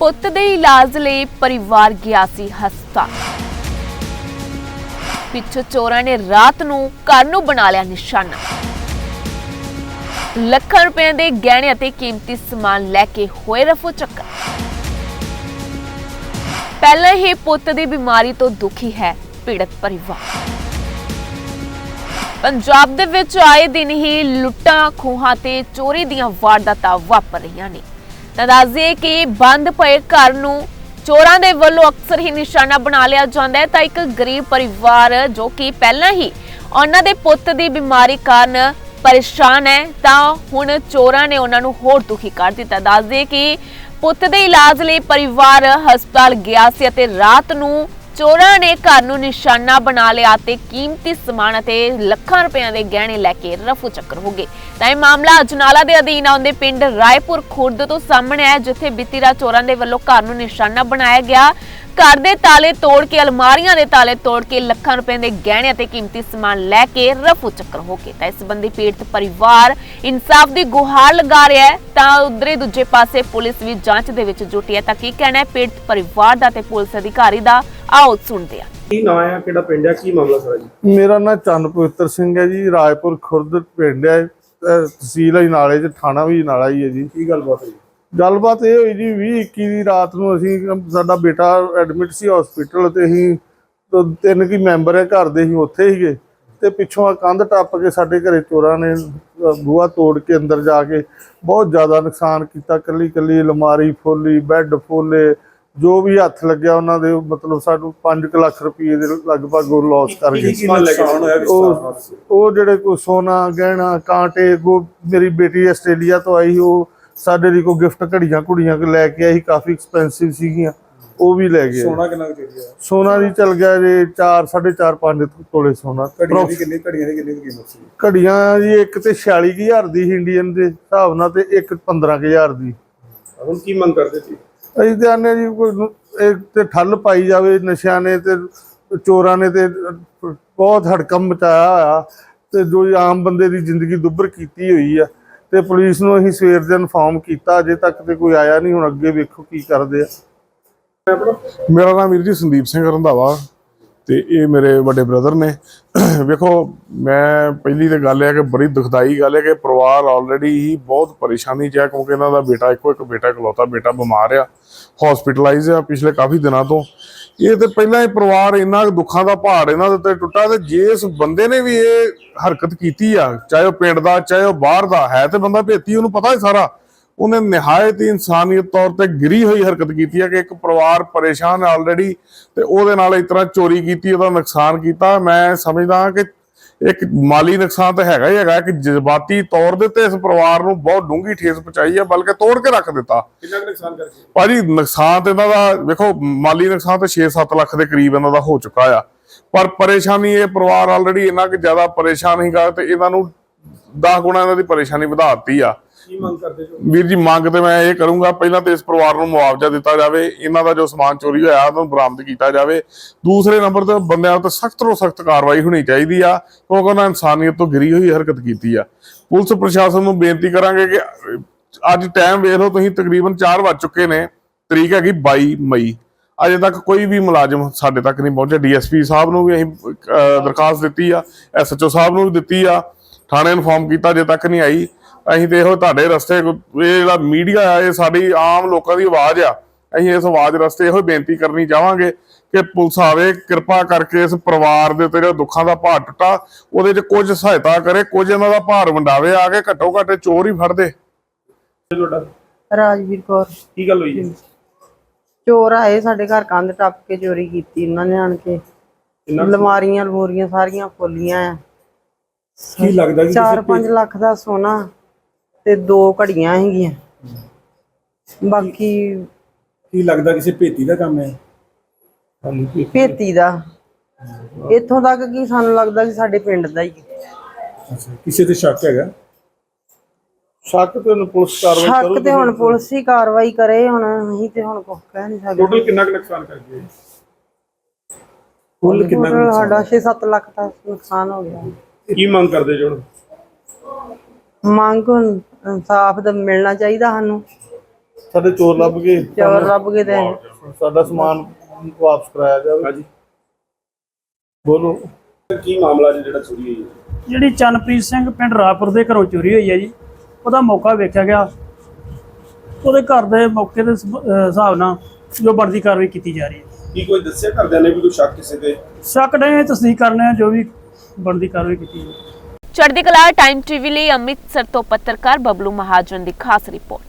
ਪੁੱਤ ਦੇ ਇਲਾਜ ਲਈ ਪਰਿਵਾਰ ਗਿਆ ਸੀ ਹਸਪਤਾਲ। ਪਿੱਛੋਂ ਚੋਰਾਂ ਨੇ ਰਾਤ ਨੂੰ ਘਰ ਨੂੰ ਬਣਾ ਲਿਆ ਨਿਸ਼ਾਨਾ। ਲੱਖਾਂ ਰੁਪਏ ਦੇ ਗਹਿਣੇ ਅਤੇ ਕੀਮਤੀ ਸਮਾਨ ਲੈ ਕੇ ਹੋਏ ਰਫੂ ਚੱਕਰ। ਪਹਿਲਾਂ ਹੀ ਪੁੱਤ ਦੀ ਬਿਮਾਰੀ ਤੋਂ ਦੁਖੀ ਹੈ ਪੀੜਤ ਪਰਿਵਾਰ। ਪੰਜਾਬ ਦੇ ਵਿੱਚ ਆਏ ਦਿਨ ਹੀ ਲੁੱਟਾਂ, ਖੋਹਾਂ ਤੇ ਚੋਰੀ ਦੀਆਂ ਵਾਰਦਾਤਾਂ ਵਾਪਰ ਰਹੀਆਂ ਨੇ। ਤਾਂ ਦੱਸਦੇ ਕਿ ਬੰਦ ਪਏ ਘਰ ਨੂੰ ਚੋਰਾਂ ਦੇ ਵੱਲੋਂ ਅਕਸਰ ਹੀ ਨਿਸ਼ਾਨਾ ਬਣਾ ਲਿਆ ਜਾਂਦਾ ਹੈ। ਤਾਂ ਇੱਕ ਗਰੀਬ ਪਰਿਵਾਰ ਜੋ ਕਿ ਪਹਿਲਾਂ ਹੀ ਉਹਨਾਂ ਦੇ ਪੁੱਤ ਦੀ ਬਿਮਾਰੀ ਕਾਰਨ ਪਰੇਸ਼ਾਨ ਹੈ, ਤਾਂ ਹੁਣ ਚੋਰਾਂ ਨੇ ਉਹਨਾਂ ਨੂੰ ਹੋਰ ਦੁਖੀ ਕਰ ਦਿੱਤਾ। ਦੱਸਦੇ ਕਿ ਪੁੱਤ ਦੇ ਇਲਾਜ ਲਈ ਪਰਿਵਾਰ ਹਸਪਤਾਲ ਗਿਆ ਸੀ ਅਤੇ ਰਾਤ ਨੂੰ ਚੋਰਾਂ ਨੇ ਘਰ ਨੂੰ ਨਿਸ਼ਾਨਾ ਬਣਾ ਲਿਆ ਤੇ ਕੀਮਤੀ ਸਮਾਨ ਅਤੇ ਲੱਖਾਂ ਰੁਪਏ ਦੇ ਗਹਿਣੇ ਲੈ ਕੇ ਰਫੂ ਚੱਕਰ ਹੋ ਗਏ। ਤਾਂ ਇਹ ਮਾਮਲਾ ਅਜਨਾਲਾ ਦੇ ਅਧੀਨ ਆਉਂਦੇ ਪਿੰਡ ਰਾਏਪੁਰ ਖੁਰਦ ਤੋਂ ਸਾਹਮਣੇ ਆਇਆ, ਜਿੱਥੇ ਬੀਤੀ ਰਾਤ ਚੋਰਾਂ ਦੇ ਵੱਲੋਂ ਘਰ ਨੂੰ ਨਿਸ਼ਾਨਾ ਬਣਾਇਆ ਗਿਆ। ਘਰ ਦੇ ਤਾਲੇ ਤੋੜ ਕੇ ਅਲਮਾਰੀਆਂ ਦੇ ਤਾਲੇ ਤੋੜ ਕੇ ਲੱਖਾਂ ਰੁਪਏ ਦੇ ਗਹਿਣੇ ਅਤੇ ਕੀਮਤੀ ਸਮਾਨ ਲੈ ਕੇ ਰਫੂ ਚੱਕਰ ਹੋ ਗਏ। ਤਾਂ ਇਸ ਸੰਬੰਧੀ ਪੀੜਤ ਪਰਿਵਾਰ ਇਨਸਾਫ ਦੀ ਗੁਹਾਰ ਲਗਾ ਰਿਹਾ ਹੈ। ਤਾਂ ਉਧਰੇ ਦੂਜੇ ਪਾਸੇ ਪੁਲਿਸ ਵੀ ਜਾਂਚ ਦੇ ਵਿੱਚ ਜੁਟੀ ਹੈ। ਤਾਂ ਕੀ ਕਹਿਣਾ ਹੈ ਪੀੜਤ ਪਰਿਵਾਰ ਦਾ ਤੇ ਪੁਲਿਸ ਅਧਿਕਾਰੀ ਦਾ? ਆਓ ਸੁਣਦੇ ਹਾਂ। ਕੀ ਨਾਂ ਆ ਕਿਹੜਾ ਪਿੰਡ ਆ ਕੀ ਮਾਮਲਾ ਸਾਰਾ ਜੀ? ਮੇਰਾ ਨਾਮ ਚੰਨ ਪਵਿੱਤਰ ਸਿੰਘ ਹੈ ਜੀ। ਰਾਏਪੁਰ ਖੁਰਦ ਪਿੰਡ ਹੈ। ਅਹ ਤਹਿਸੀਲ ਹੈ ਨਾਲੇ ਚ ਥਾਣਾ ਵੀ ਨਾਲਾ ਹੀ ਹੈ ਜੀ। ਕੀ ਗੱਲਬਾਤ ਹੋਈ ਗੱਲਬਾਤ ਇਹ ਹੋਈ ਜੀ 20 21 ਦੀ ਰਾਤ ਨੂੰ ਅਸੀਂ ਸਾਡਾ ਬੇਟਾ ਐਡਮਿਟ ਸੀ ਹਸਪੀਟਲ ਤੇ ਅਸੀਂ ਤੋਂ ਤਿੰਨ ਕੀ ਮੈਂਬਰ ਹੈ ਘਰ ਦੇ ਅਸੀਂ ਉੱਥੇ ਹੀਗੇ ਤੇ ਪਿੱਛੋਂ ਆ ਕੰਧ ਟੱਪ ਕੇ ਸਾਡੇ ਘਰੇ ਚੋਰਾਂ ਨੇ ਬੂਹਾ ਤੋੜ ਕੇ ਅੰਦਰ ਜਾ ਕੇ ਬਹੁਤ ਜ਼ਿਆਦਾ ਨੁਕਸਾਨ ਕੀਤਾ ਕੱਲੀ ਕੱਲੀ ਅਲਮਾਰੀ ਫੋਲੀ ਬੈੱਡ ਫੋਲੇ ਜੋ ਵੀ ਹੱਥ ਲੱਗਿਆ ਉਹਨਾਂ ਦੇ ਮਤਲਬ ਸਾਨੂੰ 5 ਲੱਖ ਰੁਪਏ ਦੇ ਲਗਭਗ ਉਹ ਲਾਸ ਕਰ ਗਏ। ਉਹ ਉਹ ਜਿਹੜੇ ਕੋ ਸੋਨਾ ਗਹਿਣਾ ਕਾਂਟੇ ਕੋ ਮੇਰੀ ਬੇਟੀ ਆਸਟ੍ਰੇਲੀਆ ਤੋਂ ਆਈ ਉਹ ਸਾਡੇ ਲਈ ਕੋ ਗਿਫਟ ਘੜੀਆਂ ਘੁੜੀਆਂ ਲੈ ਕੇ ਆਈ ਕਾਫੀ ਐਕਸਪੈਂਸਿਵ ਸੀਗੀਆਂ ਉਹ ਵੀ ਲੈ ਗਏ। ਸੋਨਾ ਕਿੰਨਾ ਕੁ ਚਾਹੀਦਾ ਸੋਨਾ ਦੀ ਚਲ ਗਿਆ ਜੇ 4 4.5 5 ਤੋਲੇ ਸੋਨਾ। ਘੜੀਆਂ ਦੀ ਕਿੰਨੀ ਘੜੀਆਂ ਦੀ ਕਿੰਨੀ ਕੁ ਕੀਮਤ ਸੀ? ਘੜੀਆਂ ਜੀ ਇੱਕ ਤੇ 46000 ਦੀ ਇੰਡੀਅਨ ਦੇ ਹਿਸਾਬ ਨਾਲ ਤੇ ਇੱਕ 15000 ਦੀ। ਹੁਣ ਕੀ ਮੰਗ ਕਰਦੇ ਸੀ? ਅਸੀਂ ਤੇ ਆਨੇ ਜੀ ਕੋਈ ਇਹ ਤੇ ਠੱਲ ਪਾਈ ਜਾਵੇ ਨਸ਼ਿਆਂ ਨੇ ਤੇ ਚੋਰਾਂ ਨੇ ਤੇ ਬਹੁਤ ਹੜਕੰਮ ਮਚਾਇਆ ਹੋਇਆ ਤੇ ਜੋ ਆਮ ਬੰਦੇ ਦੀ ਜ਼ਿੰਦਗੀ ਦੁੱਭਰ ਕੀਤੀ ਹੋਈ ਆ। ਤੇ ਪੁਲਿਸ ਨੂੰ ਅਸੀਂ ਸਵੇਰ ਦੇ ਇਨਫਾਰਮ ਕੀਤਾ, ਅਜੇ ਤੱਕ ਤੇ ਕੋਈ ਆਇਆ ਨਹੀਂ, ਹੁਣ ਅੱਗੇ ਵੇਖੋ ਕੀ ਕਰਦੇ ਆ। ਮੇਰਾ ਨਾਮ ਵੀਰ ਜੀ ਸੰਦੀਪ ਸਿੰਘ ਰੰਧਾਵਾ। ਤੇ ਇਹ ਮੇਰੇ ਵੱਡੇ ਬ੍ਰਦਰ ਨੇ। ਵੇਖੋ, ਮੈਂ ਪਹਿਲੀ ਤੇ ਗੱਲ ਹੈ ਕਿ ਬੜੀ ਦੁਖਦਾਈ ਗੱਲ ਹੈ ਕਿ ਪਰਿਵਾਰ ਆਲਰੇਡੀ ਹੀ ਬਹੁਤ ਪਰੇਸ਼ਾਨੀ 'ਚ ਹੈ ਕਿਉਂਕਿ ਇਹਨਾਂ ਦਾ ਬੇਟਾ ਇੱਕੋ ਇੱਕ ਬੇਟਾ ਇਕਲੌਤਾ ਬੇਟਾ ਬਿਮਾਰ ਆ ਹਸਪੀਟਲਾਈਜ਼ ਆ ਪਿਛਲੇ ਕਾਫੀ ਦਿਨਾਂ ਤੋਂ। ਇਹ ਤੇ ਪਹਿਲਾਂ ਇਹ ਪਰਿਵਾਰ ਇੰਨਾ ਕੁ ਦੁੱਖਾਂ ਦਾ ਪਹਾੜ ਇਹਨਾਂ ਦੇ ਉੱਤੇ ਟੁੱਟਾ ਤੇ ਜਿਸ ਬੰਦੇ ਨੇ ਵੀ ਇਹ ਹਰਕਤ ਕੀਤੀ ਆ, ਚਾਹੇ ਉਹ ਪਿੰਡ ਦਾ, ਚਾਹੇ ਉਹ ਬਾਹਰ ਦਾ, ਹੈ ਤੇ ਬੰਦਾ ਭੇਤੀ, ਉਹਨੂੰ ਪਤਾ ਹੀ ਸਾਰਾ। ਉਹਨੇ ਨਿਹਾਇਤ ਹੀ ਇਨਸਾਨੀਅਤ ਤੌਰ ਤੇ ਗਿਰੀ ਹੋਈ ਹਰਕਤ ਕੀਤੀ ਹੈ ਕਿ ਇੱਕ ਪਰਿਵਾਰ ਪਰੇਸ਼ਾਨ ਹੈ ਆਲਰੇਡੀ ਤੇ ਉਹਦੇ ਨਾਲ ਇਸ ਤਰ੍ਹਾਂ ਚੋਰੀ ਕੀਤੀ ਉਹਦਾ ਨੁਕਸਾਨ ਕੀਤਾ। ਮੈਂ ਸਮਝਦਾ ਕਿ ਇੱਕ ਮਾਲੀ ਨੁਕਸਾਨ ਤਾਂ ਹੈਗਾ ਹੀ ਹੈਗਾ ਕਿ ਜਜ਼ਬਾਤੀ ਤੌਰ ਦੇ ਤੇ ਇਸ ਪਰਿਵਾਰ ਨੂੰ ਬਹੁਤ ਡੂੰਘੀ ਠੇਸ ਪਹੁੰਚਾਈ ਹੈ ਬਲਕਿ ਤੋੜ ਕੇ ਰੱਖ ਦਿੱਤਾ। ਕਿੰਨਾ ਕੁ ਨੁਕਸਾਨ ਕਰਕੇ ਭਾਜੀ ਨੁਕਸਾਨ ਤੇ ਇਹਨਾਂ ਦਾ ਵੇਖੋ ਮਾਲੀ ਨੁਕਸਾਨ ਤੇ 6-7 ਲੱਖ ਦੇ ਕਰੀਬ ਇਹਨਾਂ ਦਾ ਹੋ ਚੁੱਕਾ ਆ। ਪਰ ਪਰੇਸ਼ਾਨੀ ਇਹ ਪਰਿਵਾਰ ਆਲਰੇਡੀ ਇੰਨਾ ਕਿ ਜ਼ਿਆਦਾ ਪਰੇਸ਼ਾਨ ਸੀਗਾ ਤੇ ਇਹਨਾਂ ਨੂੰ 10 ਗੁਣਾ ਇਹਨਾਂ ਦੀ ਪਰੇਸ਼ਾਨੀ ਵਧਾ ਦਿੱਤੀ ਆ। ਕੀ ਮੰਗ ਕਰਦੇ ਜੋ? ਵੀਰ ਜੀ ਮੰਗ ਤੇ ਮੈਂ ਇਹ ਕਰੂੰਗਾ ਪਹਿਲਾਂ ਤੇ ਇਸ ਪਰਿਵਾਰ ਨੂੰ ਮੁਆਵਜ਼ਾ ਦਿੱਤਾ ਜਾਵੇ ਇਹਨਾਂ ਦਾ ਜੋ ਸਮਾਨ ਚੋਰੀ ਹੋਇਆ ਉਹਨੂੰ ਬਰਾਮਦ ਕੀਤਾ ਜਾਵੇ। ਦੂਸਰੇ ਨੰਬਰ ਤੇ ਬੰਦਿਆਂ ਉੱਤੇ ਸਖਤ ਤੋਂ ਸਖਤ ਕਾਰਵਾਈ ਹੋਣੀ ਚਾਹੀਦੀ ਆ ਕਿਉਂਕਿ ਉਹਨਾਂ ਇਨਸਾਨੀਅਤ ਤੋਂ ਗਿਰੀ ਹੋਈ ਹਰਕਤ ਕੀਤੀ ਆ। ਪੁਲਿਸ ਪ੍ਰਸ਼ਾਸਨ ਨੂੰ ਬੇਨਤੀ ਕਰਾਂਗੇ ਕਿ ਅੱਜ ਟਾਈਮ ਵੇਖ ਲਓ ਤੁਸੀਂ ਤਕਰੀਬਨ 4 ਵੱਜ ਚੁੱਕੇ ਨੇ ਤਰੀਕ ਹੈਗੀ 22 ਮਈ। ਅਜੇ ਤੱਕ ਕੋਈ ਵੀ ਮੁਲਾਜ਼ਮ ਸਾਡੇ ਤੱਕ ਨਹੀਂ ਪਹੁੰਚਿਆ। ਡੀਐਸਪੀ ਸਾਹਿਬ ਨੂੰ ਵੀ ਅਸੀਂ ਦਰਖਾਸਤ ਦਿੱਤੀ ਆ ਐਸਐਚਓ ਸਾਹਿਬ ਨੂੰ ਵੀ ਦਿੱਤੀ ਆ। ਥਾਣੇ ਇਨਫਾਰਮ ਕੀਤਾ ਅਜੇ ਤੱਕ ਨਹੀਂ ਆਈ। ਅਸੀਂ ਤੇ ਇਹੋ ਤੁਹਾਡੇ ਰਸਤੇ ਇਹ ਜਿਹੜਾ ਮੀਡੀਆ ਆ ਇਹ ਸਾਡੀ ਆਮ ਲੋਕਾਂ ਦੀ ਆਵਾਜ਼ ਆ। ਅਸੀਂ ਇਸ ਆਵਾਜ਼ ਰਸਤੇ ਇਹੋ ਬੇਨਤੀ ਕਰਨੀ ਚਾਹਾਂਗੇ ਕਿ ਪੁਲਿਸ ਆਵੇ ਕਿਰਪਾ ਕਰਕੇ ਇਸ ਪਰਿਵਾਰ ਦੇ ਉੱਤੇ ਜਿਹੜਾ ਦੁੱਖਾਂ ਦਾ ਭਾਰ ਟੁੱਟਾ ਉਹਦੇ 'ਚ ਕੁਝ ਸਹਾਇਤਾ ਕਰੇ ਕੁਝ ਇਹਨਾਂ ਦਾ ਭਾਰ ਵੰਡਾਵੇ ਆ ਕੇ ਘੱਟੋ ਘੱਟ ਚੋਰ ਹੀ ਫੜਦੇ ਤੁਹਾਡਾ? ਰਾਜਵੀਰ ਕੌਰ। ਕੀ ਗੱਲ ਹੋਈ ਜੀ? ਚੋਰ ਆਏ ਸਾਡੇ ਘਰ ਕੰਧ ਟੱਪ ਕੇ ਚੋਰੀ ਕੀਤੀ ਉਹਨਾਂ ਨੇ ਆਣ ਕੇ। ਅਲਮਾਰੀਆਂ ਅਲਮੂਰੀਆਂ ਸਾਰੀਆਂ ਫੁੱਲੀਆਂ ਆ। ਕੀ ਲੱਗਦਾ ਕਿ 4-5 ਲੱਖ ਦਾ ਸੋਨਾ ਤੇ ਦੋ ਘੜੀਆਂ ਹੈਗੀਆਂ। ਬਾਕੀ ਕੀ ਲੱਗਦਾ ਕਿਸੇ ਭੇਤੀ ਦਾ ਕੰਮ ਹੈ? ਭੇਤੀ। ਦਾ। ਇੱਥੋਂ ਤੱਕ ਕਿ ਸਾਨੂੰ ਲੱਗਦਾ ਕਿ ਸਾਡੇ ਪਿੰਡ ਦਾ ਹੀ ਹੈ। ਅੱਛਾ ਕਿਸੇ ਤੇ ਸ਼ੱਕ ਹੈਗਾ? ਸ਼ੱਕ ਤੇ ਉਹਨੂੰ ਪੁਲਿਸ ਕਾਰਵਾਈ ਸ਼ੱਕ ਕਰੂਗੀ। ਤੇ ਹੁਣ ਪੁਲਿਸ ਹੀ ਕਾਰਵਾਈ ਕਰੇ ਹੁਣ ਅਸੀਂ ਤੇ ਹੁਣ ਕੁਝ ਕਹਿ ਨਹੀਂ ਸਕਦੇ। ਟੋਟਲ ਕਿੰਨਾ ਕੁ ਨੁਕਸਾਨ ਕਰ ਗਏ ਕੁੱਲ ਕਿੰਨਾ? ਸਾਡਾ 6-7 ਲੱਖ ਦਾ ਨੁਕਸਾਨ ਹੋ ਗਿਆ। ਕੀ ਮੰਗ ਕਰਦੇ ਜੋ? ਮੰਗ ਹੁਣ ਇਨਸਾਫ ਦਾ ਮਿਲਣਾ ਚਾਹੀਦਾ ਸਾਨੂੰ। ਸਾਡੇ ਚੋਰ ਲੱਭ ਗਏ। ਚੋਰ ਲੱਭ ਗਏ ਤੇ ਸਾਡਾ ਸਮਾਨ ਵਾਪਸ ਕਰਾਇਆ ਜਾਵੇ। ਹਾਂਜੀ। ਬੋਲੋ। ਕੀ ਮਾਮਲਾ ਜੀ ਜਿਹੜਾ ਚੋਰੀ ਹੋਈ ਹੈ? ਜਿਹੜੀ ਚੰਨਪ੍ਰੀਤ ਸਿੰਘ ਪਿੰਡ ਰਾਪੁਰ ਦੇ ਘਰੋਂ ਚੋਰੀ ਹੋਈ ਹੈ ਜੀ ਉਹਦਾ ਮੌਕਾ ਵੇਖਿਆ ਗਿਆ। ਉਹਦੇ ਘਰ ਦੇ ਮੌਕੇ ਦੇ ਸਬ- ਅਹ ਹਿਸਾਬ ਨਾਲ ਜੋ ਬਣਦੀ ਕਾਰਵਾਈ ਕੀਤੀ ਜਾ ਰਹੀ ਹੈ। ਕੀ ਕੋਈ ਦੱਸਿਆ ਘਰਦਿਆਂ ਨੇ ਵੀ ਕੋਈ ਸ਼ੱਕ ਕਿਸੇ ਤੇ? ਸ਼ੱਕ ਨੇ ਤਸਦੀਕ ਕਰਨੇ ਆ ਜੋ ਵੀ ਬਣਦੀ ਕਾਰਵਾਈ ਕੀਤੀ ਜਾਵੇ ਚੜ੍ਹਦੀ ਕਲਾ ਟਾਈਮ ਟੀਵੀ ਲਈ ਅੰਮ੍ਰਿਤਸਰ ਤੋਂ ਪੱਤਰਕਾਰ ਬਬਲੂ ਮਹਾਜਨ ਦੀ ਖਾਸ ਰਿਪੋਰਟ।